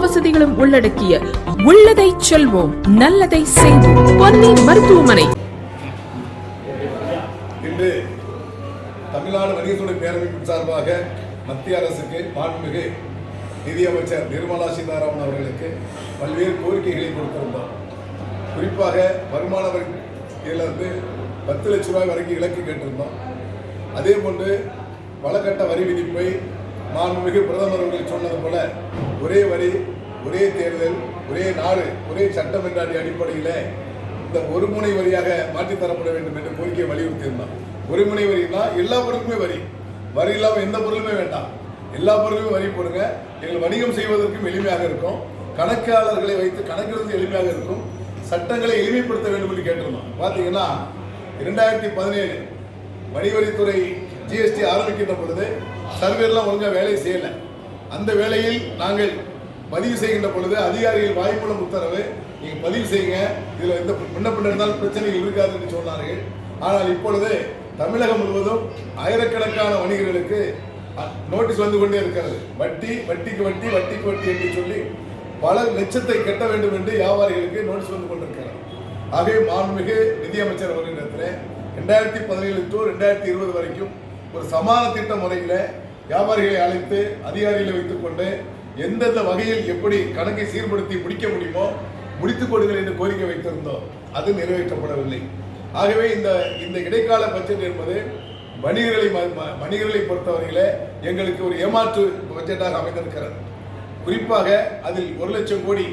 வசதிகளும் உள்ளடக்கிய உள்ளதை செல்வோம் நல்லதை செய்வோம். பொன்னி மருத்துவமனை. இன்று தமிழ்நாடு வணிகத்துறை பேரமைப்பின் சார்பாக மத்திய அரசுக்கு மாண்புமிகு நிதியமைச்சர் நிர்மலா சீதாராமன் அவர்களுக்கு பல்வேறு கோரிக்கைகளை கொடுத்திருந்தோம் குறிப்பாக வருமான வரியிலிருந்து பத்து லட்ச ரூபாய் வரைக்கும் இலக்கு கேட்டிருந்தோம் அதே போன்று பலகட்ட வரி விதிப்பை மாண்புமிகு பிரதமர் அவர்கள் சொன்னது போல ஒரே வரி ஒரே தேர்தல் ஒரே நாடு ஒரே சட்டம் என்ற அடிப்படையில் இந்த ஒரு முனை வரியாக மாற்றி தரப்பட வேண்டும் என்ற கோரிக்கையை வலியுறுத்தியிருந்தான் ஒரு முனை வரினா எல்லா பொருளுக்குமே வரி. வரி இல்லாமல் எந்த பொருளுமே வேண்டாம். எல்லா பொருளுமே வரி போடுங்க. எங்கள் வணிகம் செய்வதற்கும் எளிமையாக இருக்கும். கணக்காளர்களை வைத்து கணக்கிடுவது எளிமையாக இருக்கும். சட்டங்களை எளிமைப்படுத்த வேண்டும் என்று கேட்டிருந்தோம். பார்த்தீங்கன்னா இரண்டாயிரத்தி பதினேழு வரிவரித்துறை ஜிஎஸ்டி ஆரம்பிக்கின்ற பொழுது சர்வேர்லாம் ஒழுங்காக வேலை செய்யலை. அந்த வேலையில் நாங்கள் பதிவு செய்கின்ற பொழுது அதிகாரிகள் வாய்ப்புள்ள உத்தரவு நீங்கள் பதிவு செய்யுங்க. இதில் எந்த விண்ணப்பம் இருந்தாலும் பிரச்சனைகள் இருக்காது என்று சொன்னார்கள். ஆனால் இப்பொழுது தமிழகம் முழுவதும் ஆயிரக்கணக்கான வணிகர்களுக்கு நோட்டீஸ் வந்து கொண்டே இருக்கிறது. வட்டி வட்டிக்கு வட்டி வட்டிக்கு வட்டி என்று சொல்லி பல லட்சத்தை கட்ட வேண்டும் என்று வியாபாரிகளுக்கு நோட்டீஸ் வந்து கொண்டிருக்கிறார் ஆகவே மாண்புமிகு நிதியமைச்சர் அவர்களிடத்தில் ரெண்டாயிரத்தி பதினேழு டு ரெண்டாயிரத்தி இருபது வரைக்கும் ஒரு சமான திட்ட முறையில் வியாபாரிகளை அழைத்து அதிகாரிகளை வைத்துக்கொண்டு எந்தெந்த வகையில் எப்படி கணக்கை சீர்படுத்தி முடிக்க முடியுமோ முடித்துக் கொடுங்கள் என்று கோரிக்கை வைத்திருந்தோம். அது நிறைவேற்றப்படவில்லை. ஆகவே இந்த இந்த இடைக்கால பட்ஜெட் என்பது வணிகர்களை ம- வணிகர்களை பொறுத்தவரையில எங்களுக்கு ஒரு ஏமாற்று பட்ஜெட்டாக அமைந்திருக்கிறது. குறிப்பாக அதில் ஒரு லட்சம் கோடி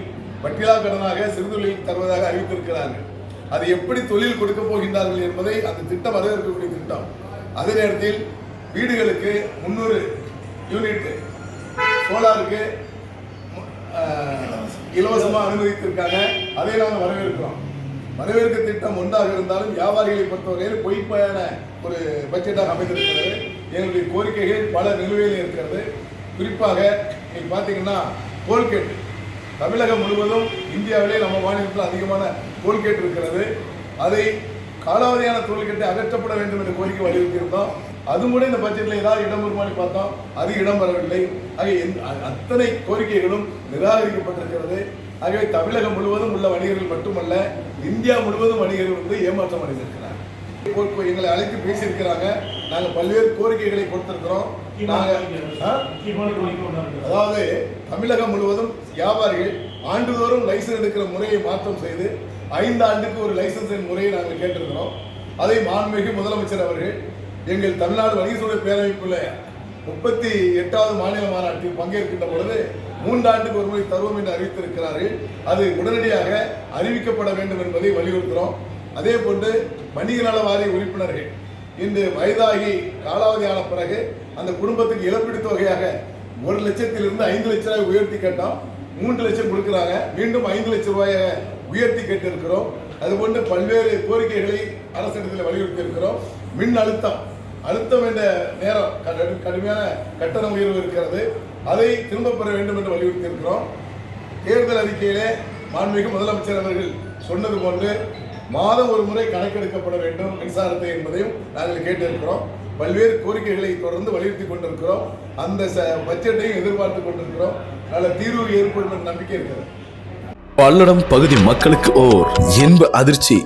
வட்டிலா கடனாக சிறுதொழில் தருவதாக அறிவித்திருக்கிறார்கள். அது எப்படி தொழில் கொடுக்க போகின்றார்கள் என்பதை அந்த திட்டம் வரவேற்கக்கூடிய திட்டம். அதே நேரத்தில் வீடுகளுக்கு முந்நூறு யூனிட் சோலாருக்கு இலவசமாக அனுமதித்திருக்காங்க. அதை நாங்கள் வரவேற்கிறோம். வரவேற்க திட்டம் ஒன்றாக இருந்தாலும் வியாபாரிகளை பொறுத்தவரையில் பொய்ப்பான ஒரு பட்ஜெட்டாக அமைந்திருக்கிறது. எங்களுடைய கோரிக்கைகள் பல நிலுவையில் இருக்கிறது. குறிப்பாக நீங்கள் பார்த்தீங்கன்னா கோல்கேட் தமிழகம் முழுவதும் இந்தியாவிலே நம்ம மாநிலத்தில் அதிகமான கோல்கேட் இருக்கிறது. அதை காலாவதியான கோல்கேட்டை அகற்றப்பட வேண்டும் என்ற கோரிக்கை வலியுறுத்தியிருந்தோம் அது கூட இந்த பட்ஜெட்டில் ஏதாவது இடம் வருமானு பார்த்தோம் அது இடம் வரவில்லை. ஆகிய அத்தனை கோரிக்கைகளும் நிராகரிக்கப்பட்டிருக்கிறது. ஆகவே தமிழகம் முழுவதும் உள்ள வணிகர்கள் மட்டுமல்ல இந்தியா முழுவதும் வணிகர்கள் வந்து ஏமாற்றம் அடைந்திருக்கிறார். எங்களை அழைத்து பேசியிருக்கிறாங்க. நாங்கள் பல்வேறு கோரிக்கைகளை கொடுத்திருக்கிறோம்? அதாவது தமிழகம் முழுவதும் வியாபாரிகள் ஆண்டுதோறும் லைசன்ஸ் எடுக்கிற முறையை மாற்றம் செய்து ஐந்து ஆண்டுக்கு ஒரு லைசன்ஸின் முறையை நாங்கள் கேட்டிருக்கிறோம். அதை மாண்புமிகு முதலமைச்சர் அவர்கள் எங்கள் தமிழ்நாடு வணிகத்துறை பேரமைப்புள்ள முப்பத்தி எட்டாவது மாநில மாநாட்டில் பங்கேற்கின்ற பொழுது மூன்றாண்டுக்கு ஒரு முறை தருவோம் என்று அறிவித்திருக்கிறார்கள். அது உடனடியாக அறிவிக்கப்பட வேண்டும் என்பதை வலியுறுத்துகிறோம். அதே போன்று வணிக நல வாரிய உறுப்பினர்கள் இன்று வயதாகி காலாவதியான பிறகு அந்த குடும்பத்துக்கு இழப்பீடு தொகையாக ஒரு லட்சத்திலிருந்து ஐந்து லட்ச ரூபாய் உயர்த்தி கேட்டோம். மூன்று லட்சம் கொடுக்குறாங்க. மீண்டும் ஐந்து லட்சம் ரூபாயை உயர்த்தி கேட்டிருக்கிறோம். அதுபோன்று பல்வேறு கோரிக்கைகளை அரசிடத்தில் வலியுறுத்தி இருக்கிறோம் மின் அழுத்தம் அழுத்த வேண்டிய நேரம் கடுமையான கட்டண உயர்வு இருக்கிறது. அதை திரும்ப பெற வேண்டும் என்று வலியுறுத்தி இருக்கிறோம் தேர்தல் அறிக்கையிலே மாண்புமிகு முதலமைச்சர் அவர்கள் சொன்னது போன்று மாதம் ஒரு முறை கணக்கெடுக்கப்பட வேண்டும் மின்சாரத்தை என்பதையும் நாங்கள் கேட்டிருக்கிறோம். பல்வேறு கோரிக்கைகளை தொடர்ந்து வலியுறுத்தி கொண்டிருக்கிறோம். அந்த ச- பட்ஜெட்டையும் எதிர்பார்த்து கொண்டிருக்கிறோம். நல்ல தீர்வு ஏற்படும் என்ற நம்பிக்கை இருக்கிறது. பல்லடம் பகுதி மக்களுக்கு ஓர் இன்ப அதிர்ச்சி.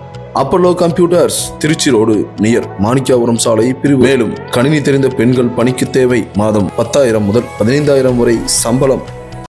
Apollo computers Tiruchi road near Manikapuram சாலை பிரிவு. மேலும் கணினி தெரிந்த பெண்கள் பணிக்கு தேவை. மாதம் பத்தாயிரம் முதல் பதினைந்தாயிரம் வரை சம்பளம்.